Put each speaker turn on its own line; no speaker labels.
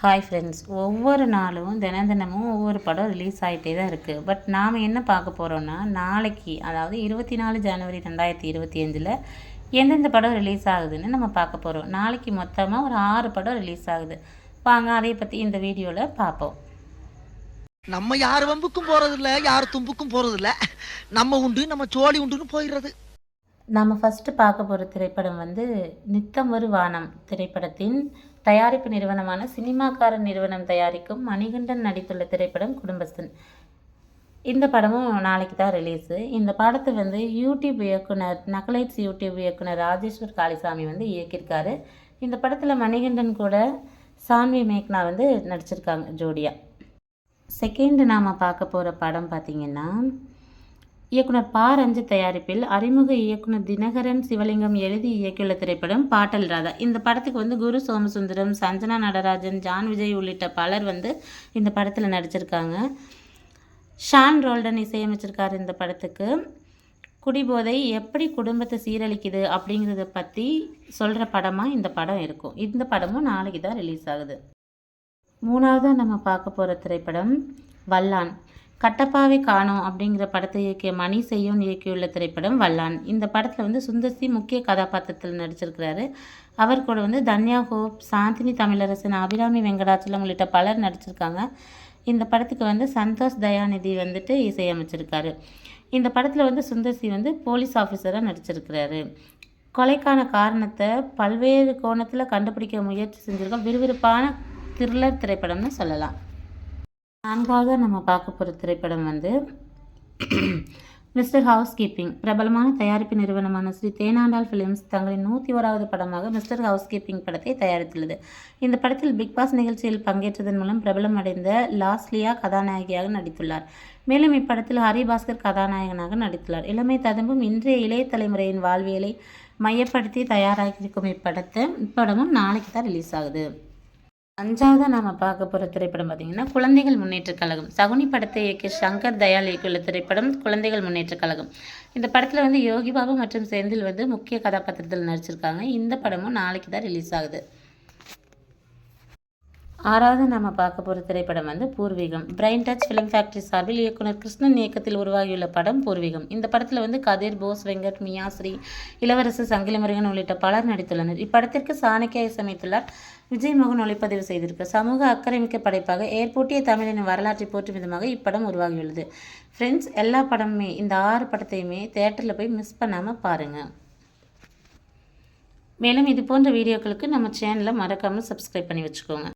Hi friends ஒவ்வொரு நாளும் தினம் தினமும் ஒவ்வொரு படம் ரிலீஸ் ஆகிட்டே தான் இருக்குது பட் நாம் என்ன பார்க்க போகிறோன்னா நாளைக்கு அதாவது இருபத்தி நாலு ஜனவரி ரெண்டாயிரத்தி இருபத்தி அஞ்சில் எந்தெந்த படம் ரிலீஸ் ஆகுதுன்னு நம்ம பார்க்க போகிறோம் நாளைக்கு மொத்தமாக ஒரு ஆறு படம் ரிலீஸ் ஆகுது. வாங்க அதை பற்றி இந்த வீடியோவில் பார்ப்போம்.
நம்ம யார் வம்புக்கும் போகிறதில்ல யார் தும்புக்கும் போகிறதில்ல நம்ம உண்டு நம்ம சோழி உண்டுன்னு போயிடுறது.
நாம் ஃபஸ்ட்டு பார்க்க போகிற திரைப்படம் வந்து நித்தம் ஒரு வானம் திரைப்படத்தின் தயாரிப்பு நிறுவனமான சினிமாக்காரன் நிறுவனம் தயாரிக்கும் மணிகண்டன் நடித்துள்ள திரைப்படம் குடும்பஸ்தன். இந்த படமும் நாளைக்கு தான் ரிலீஸு இந்த படத்தை வந்து யூடியூப் இயக்குனர் நக்கலைட்ஸ் யூடியூப் இயக்குனர் ராஜேஸ்வர் காளிசாமி வந்து இயக்கியிருக்காரு. இந்த படத்தில் மணிகண்டன் கூட சான்வி மேக்னா வந்து நடிச்சிருக்காங்க ஜோடியா. செகண்ட் நாம் பார்க்க போகிற படம் பார்த்திங்கன்னா இயக்குனர் பா. ரஞ்சித் தயாரிப்பில் அறிமுக இயக்குனர் தினகரன் சிவலிங்கம் எழுதி இயக்கியுள்ள திரைப்படம் பாட்டல் ராதா. இந்த படத்துக்கு வந்து குரு சோமசுந்தரம் சஞ்சனா நடராஜன் ஜான் விஜய் உள்ளிட்ட பலர் வந்து இந்த படத்தில் நடிச்சிருக்காங்க. ஷான் ரோல்டன் இசையமைச்சிருக்காரு இந்த படத்துக்கு. குடிபோதை எப்படி குடும்பத்தை சீரழிக்குது அப்படிங்கிறத பற்றி சொல்கிற படமாக இந்த படம் இருக்கும். இந்த படமும் நாளைக்கு தான் ரிலீஸ் ஆகுது. மூணாவதாக நம்ம பார்க்க போகிற திரைப்படம் வல்லான். கட்டப்பாவை காணோம் அப்படிங்கிற படத்தை இயக்கிய மணி செய்யும் இயக்கியுள்ள திரைப்படம் வல்லான். இந்த படத்தில் வந்து சுந்தர்சி முக்கிய கதாபாத்திரத்தில் நடிச்சிருக்கிறாரு. அவர் கூட வந்து தன்யா ஹோப் சாந்தினி தமிழரசன் அபிராமி வெங்கடாச்சலம் உள்ளிட்ட பலர் நடிச்சிருக்காங்க. இந்த படத்துக்கு வந்து சந்தோஷ் தயாநிதி வந்துட்டு இசையமைச்சிருக்காரு. இந்த படத்தில் வந்து சுந்தர்சி வந்து போலீஸ் ஆஃபீஸராக நடிச்சிருக்கிறாரு. கொலைக்கான காரணத்தை பல்வேறு கோணத்தில் கண்டுபிடிக்க முயற்சி செஞ்சுருக்கோம். விறுவிறுப்பான த்ரில்லர் திரைப்படம்னு சொல்லலாம். நான்காக நம்ம பார்க்க போகிற திரைப்படம் வந்து மிஸ்டர் ஹவுஸ் கீப்பிங் பிரபலமான தயாரிப்பு நிறுவனமான ஸ்ரீ தேனாண்டால் ஃபிலிம்ஸ் தங்களின் நூற்றி ஓராவது படமாக மிஸ்டர் ஹவுஸ் கீப்பிங் படத்தை தயாரித்துள்ளது. இந்த படத்தில் பிக் பாஸ் நிகழ்ச்சியில் பங்கேற்றதன் மூலம் பிரபலம் அடைந்த லாஸ்லியா கதாநாயகியாக நடித்துள்ளார். மேலும் இப்படத்தில் ஹரிபாஸ்கர் கதாநாயகனாக நடித்துள்ளார். இளமை ததும்பும் இன்றைய இளைய தலைமுறையின் வாழ்வியலை மையப்படுத்தி தயாராகியிருக்கும் இப்படத்தை இப்படமும் நாளைக்கு தான் ரிலீஸ் ஆகுது. அஞ்சாவதாக நாம் பார்க்க போகிற திரைப்படம் பார்த்திங்கன்னா குழந்தைகள் முன்னேற்றக் கழகம். சகுனி படத்தை இயக்கிய சங்கர் தயால் இயக்கியுள்ள திரைப்படம் குழந்தைகள் முன்னேற்றக் கழகம். இந்த படத்தில் வந்து யோகி பாபு மற்றும் செந்தில் வந்து முக்கிய கதாபாத்திரத்தில் நடிச்சிருக்காங்க. இந்த படமும் நாளைக்கு தான் ரிலீஸ் ஆகுது. ஆறாவது நம்ம பார்க்க போகிற திரைப்படம் வந்து பூர்வீகம். பிரைன் டச் ஃபிலிம் ஃபேக்டரி சார்பில் இயக்குனர் கிருஷ்ணன் இயக்கத்தில் உருவாகியுள்ள படம் பூர்வீகம். இந்த படத்தில் வந்து கதிர் போஸ் வெங்கட் மியாஸ்ரீ இளவரசு சங்கிலிமுருகன் உள்ளிட்ட பலர் நடித்துள்ளனர். இப்படத்திற்கு சாணக்கியா இசையமைத்துள்ளார் விஜய் மோகன் ஒளிப்பதிவு செய்திருக்க சமூக அக்கறைமிக்க படைப்பாக ஏற்போட்டிய தமிழின் வரலாற்றை போற்றும் விதமாக இப்படம் உருவாகியுள்ளது. ஃப்ரெண்ட்ஸ் எல்லா படமுமே இந்த ஆறு படத்தையுமே தேட்டரில் போய் மிஸ் பண்ணாமல் பாருங்கள் மேலும் இது போன்ற வீடியோக்களுக்கு நம்ம சேனலை மறக்காமல் சப்ஸ்கிரைப் பண்ணி வச்சுக்கோங்க.